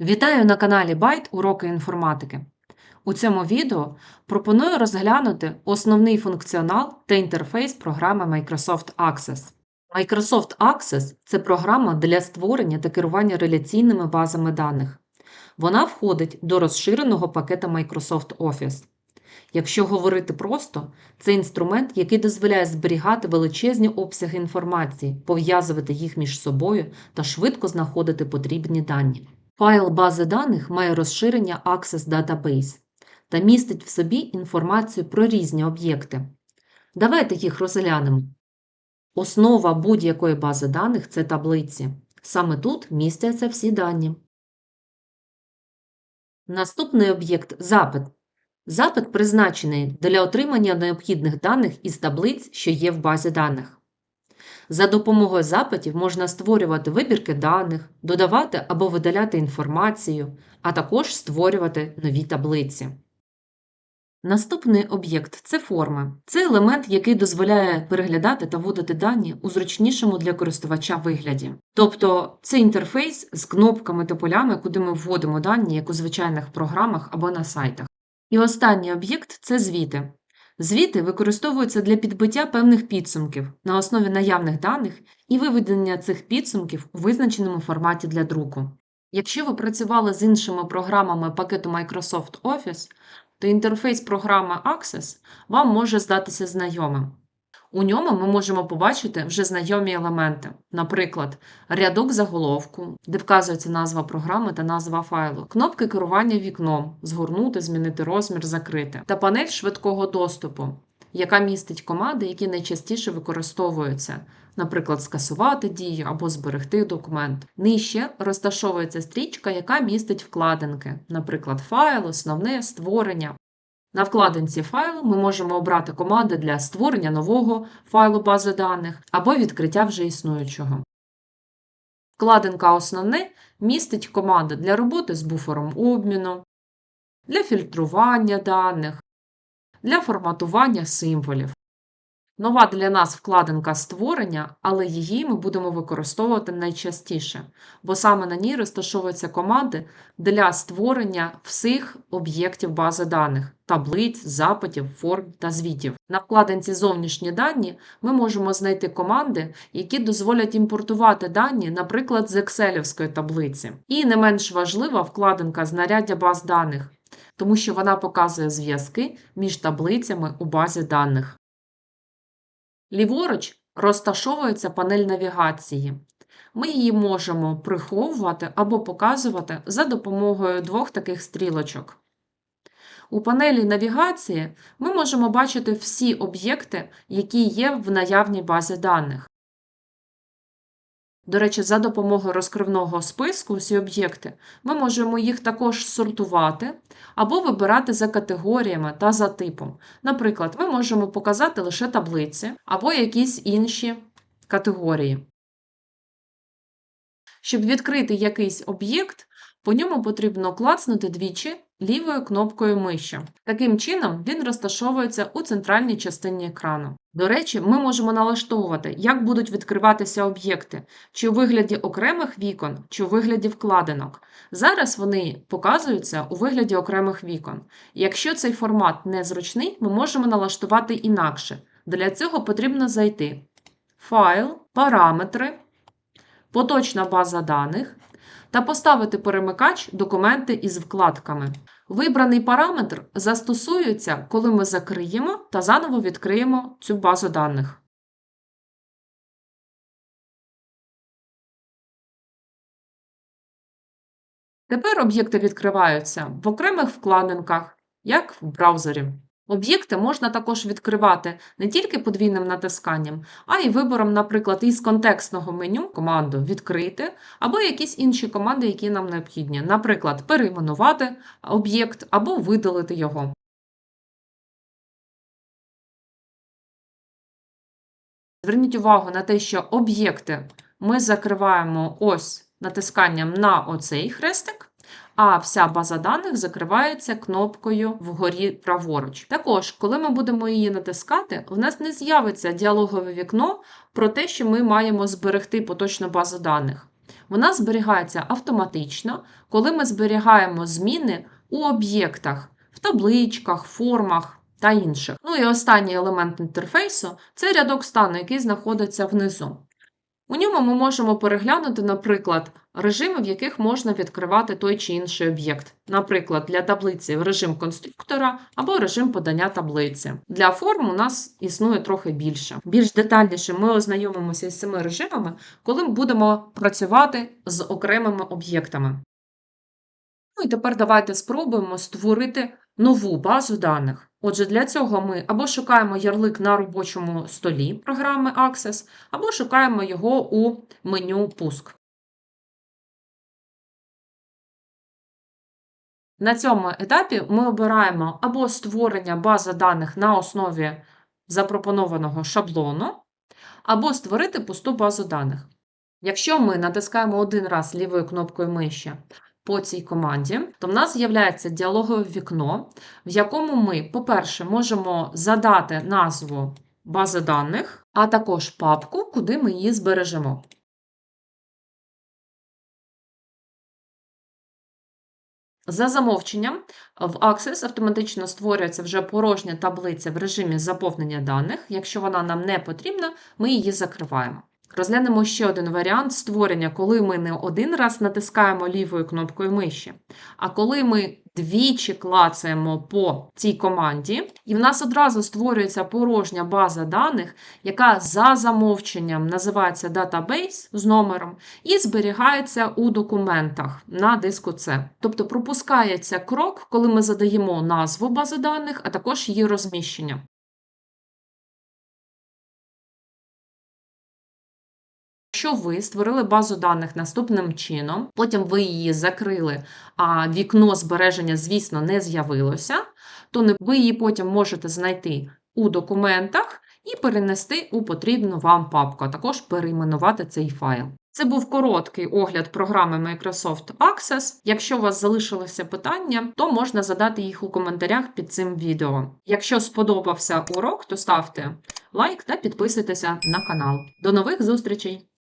Вітаю на каналі Байт Уроки інформатики. У цьому відео пропоную розглянути основний функціонал та інтерфейс програми Microsoft Access. Microsoft Access це програма для створення та керування реляційними базами даних. Вона входить до розширеного пакета Microsoft Office. Якщо говорити просто, це інструмент, який дозволяє зберігати величезні обсяги інформації, пов'язувати їх між собою та швидко знаходити потрібні дані. Файл бази даних має розширення Access Database та містить в собі інформацію про різні об'єкти. Давайте їх розглянемо. Основа будь-якої бази даних це таблиці. Саме тут містяться всі дані. Наступний об'єкт запит. Запит призначений для отримання необхідних даних із таблиць, що є в базі даних. За допомогою запитів можна створювати вибірки даних, додавати або видаляти інформацію, а також створювати нові таблиці. Наступний об'єкт це форми. Це елемент, який дозволяє переглядати та вводити дані у зручнішому для користувача вигляді. Тобто це інтерфейс з кнопками та полями, куди ми вводимо дані, як у звичайних програмах або на сайтах. І останній об'єкт це звіти. Звіти використовуються для підбиття певних підсумків на основі наявних даних і виведення цих підсумків у визначеному форматі для друку. Якщо ви працювали з іншими програмами пакету Microsoft Office, то інтерфейс програми Access вам може здатися знайомим. У ньому ми можемо побачити вже знайомі елементи, наприклад, рядок заголовку, де вказується назва програми та назва файлу, кнопки керування вікном, згорнути, змінити розмір, закрити, та панель швидкого доступу, яка містить команди, які найчастіше використовуються, наприклад, скасувати дію або зберегти документ. Нижче розташовується стрічка, яка містить вкладинки, наприклад, файл, основне створення. На вкладинці файлу ми можемо обрати команди для створення нового файлу бази даних або відкриття вже існуючого. Вкладинка Основне містить команди для роботи з буфером обміну, для фільтрування даних, для форматування символів. Нова для нас вкладинка створення, але її ми будемо використовувати найчастіше, бо саме на ній розташовуються команди для створення всіх об'єктів бази даних, таблиць, запитів, форм та звітів. На вкладинці Зовнішні дані ми можемо знайти команди, які дозволять імпортувати дані, наприклад, з Excel таблиці. І не менш важлива вкладинка Знаряддя баз даних, тому що вона показує зв'язки між таблицями у базі даних. Ліворуч розташовується панель навігації. Ми її можемо приховувати або показувати за допомогою двох таких стрілочок. У панелі навігації ми можемо бачити всі об'єкти, які є в наявній базі даних. До речі, за допомогою розкривного списку всі об'єкти ми можемо їх також сортувати або вибирати за категоріями та за типом. Наприклад, ми можемо показати лише таблиці або якісь інші категорії. Щоб відкрити якийсь об'єкт, по ньому потрібно клацнути двічі лівою кнопкою миші. Таким чином, він розташовується у центральній частині екрану. До речі, ми можемо налаштовувати, як будуть відкриватися об'єкти, чи у вигляді окремих вікон, чи у вигляді вкладинок. Зараз вони показуються у вигляді окремих вікон. Якщо цей формат незручний, ми можемо налаштувати інакше. Для цього потрібно зайти Файл, Параметри, Поточна база даних та поставити перемикач Документи із вкладками. Вибраний параметр застосується, коли ми закриємо та заново відкриємо цю базу даних. Тепер об'єкти відкриваються в окремих вкладинках, як в браузері. Об'єкти можна також відкривати не тільки подвійним натисканням, а й вибором, наприклад, із контекстного меню команду Відкрити або якісь інші команди, які нам необхідні. Наприклад, перейменувати об'єкт або видалити його. Зверніть увагу на те, що об'єкти ми закриваємо ось натисканням на оцей хрестик а вся база даних закривається кнопкою вгорі праворуч. Також, коли ми будемо її натискати, в нас не з'явиться діалогове вікно про те, що ми маємо зберегти поточну базу даних. вона зберігається автоматично, коли ми зберігаємо зміни у об'єктах, в табличках, формах та інших. Ну і останній елемент інтерфейсу це рядок стану, який знаходиться внизу. У ньому ми можемо переглянути, наприклад, режими, в яких можна відкривати той чи інший об'єкт. Наприклад, для таблиці режим конструктора або режим подання таблиці. Для форм у нас існує трохи більше. Більш детальніше ми ознайомимося з цими режимами, коли ми будемо працювати з окремими об'єктами. Ну і тепер давайте спробуємо створити нову базу даних. Отже, для цього ми або шукаємо ярлик на робочому столі програми Access, або шукаємо його у меню Пуск. На цьому етапі ми обираємо або створення бази даних на основі запропонованого шаблону, або створити пусту базу даних. Якщо ми натискаємо один раз лівою кнопкою миші по цій команді, то в нас з'являється діалогове вікно, в якому ми, по-перше, можемо задати назву бази даних, а також папку, куди ми її збережемо. За замовченням, в Access автоматично створюється вже порожня таблиця в режимі заповнення даних. Якщо вона нам не потрібна, ми її закриваємо. Розглянемо ще один варіант створення, коли ми не один раз натискаємо лівою кнопкою миші, а коли ми двічі клацаємо по цій команді, і в нас одразу створюється порожня база даних, яка за замовченням називається Database з номером, і зберігається у документах на диску C. Тобто пропускається крок, коли ми задаємо назву бази даних, а також її розміщення. Якщо ви створили базу даних наступним чином, потім ви її закрили, а вікно збереження, звісно, не з'явилося, то ви її потім можете знайти у документах і перенести у потрібну вам папку, а також перейменувати цей файл. Це був короткий огляд програми Microsoft Access. Якщо у вас залишилося питання, то можна задати їх у коментарях під цим відео. Якщо сподобався урок, то ставте лайк та підписуйтеся на канал. До нових зустрічей!